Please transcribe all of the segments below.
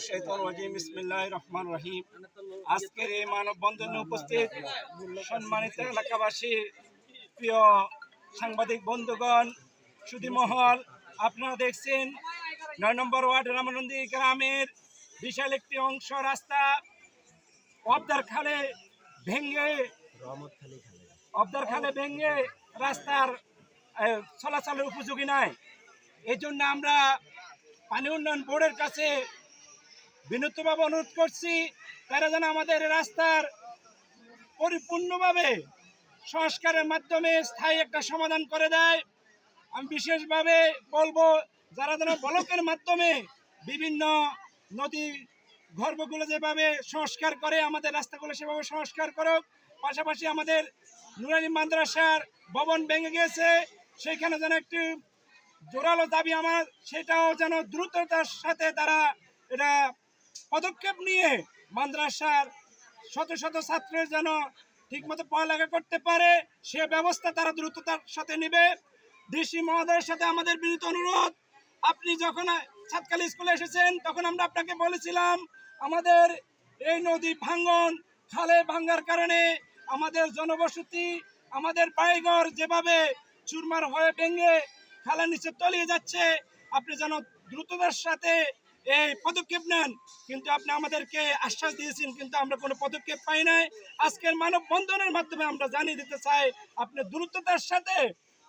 বিসমিল্লাহির রহিম আজকের এই মানববন্ধনে উপস্থিত সম্মানিত এলাকাবাসী, প্রিয় সাংবাদিক বন্ধুগণ সুধীমহল আপনারা দেখছেন নয় নম্বর ওয়ার্ড রামানন্দী গ্রামের বিশাল একটি অংশ রাস্তা অবদার খালে ভেঙে, অবদার খালে ভেঙে রাস্তার চলাচলের উপযোগী নয় এই জন্য আমরা পানি উন্নয়ন বোর্ডের কাছে বিনূতভাবে অনুরোধ করছি, তারা যেন আমাদের রাস্তার পরিপূর্ণভাবে সংস্কারের মাধ্যমে স্থায়ী একটা সমাধান করে দেয়। আমি বিশেষভাবে বলব, যারা যেন ব্লকের মাধ্যমে বিভিন্ন নদী গর্ভগুলো যেভাবে সংস্কার করে, আমাদের রাস্তাগুলো সেভাবে সংস্কার করুক। পাশাপাশি আমাদের নুরানি মাদ্রাসার ভবন ভেঙে গেছে সেইখানে যেন একটি জোরালো দাবি আমার, সেটাও যেন দ্রুততার সাথে তারা এটা পদক্ষেপ নিয়ে মাদ্রাসার শত শত ছাত্রের যেন ঠিকমতো পড়ালেখা করতে পারে, সে ব্যবস্থা তারা দ্রুততার সাথে নেবে। ডিসি মহোদয়ের সাথে আমাদের বিনীত অনুরোধ, আপনি যখন সাতকালী স্কুলে এসেছেন, তখন আমরা আপনাকে বলেছিলাম, আমাদের এই নদী ভাঙ্গন, খালে ভাঙ্গার কারণে আমাদের জনবসতি, আমাদের বাড়িঘর যেভাবে চুরমার হয়ে ভেঙে খালের নিচে তলিয়ে যাচ্ছে, আপনি যেন দ্রুততার সাথে এই পদক্ষেপ নেন। কিন্তু আপনি আমাদেরকে আশ্বাস দিয়েছেন, কিন্তু আমরা কোনো পদক্ষেপ পাই নাই। আজকের মানববন্ধনের মাধ্যমে আমরা জানিয়ে দিতে চাই, আপনি দ্রুততার সাথে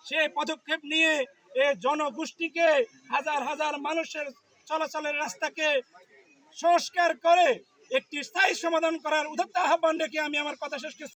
সেই পদক্ষেপ নিয়ে এই জনগোষ্ঠীকে হাজার হাজার মানুষের চলাচলের রাস্তাকে সংস্কার করে একটি স্থায়ী সমাধান করার উদাত্ত আহ্বান রেখে আমি আমার কথা শেষ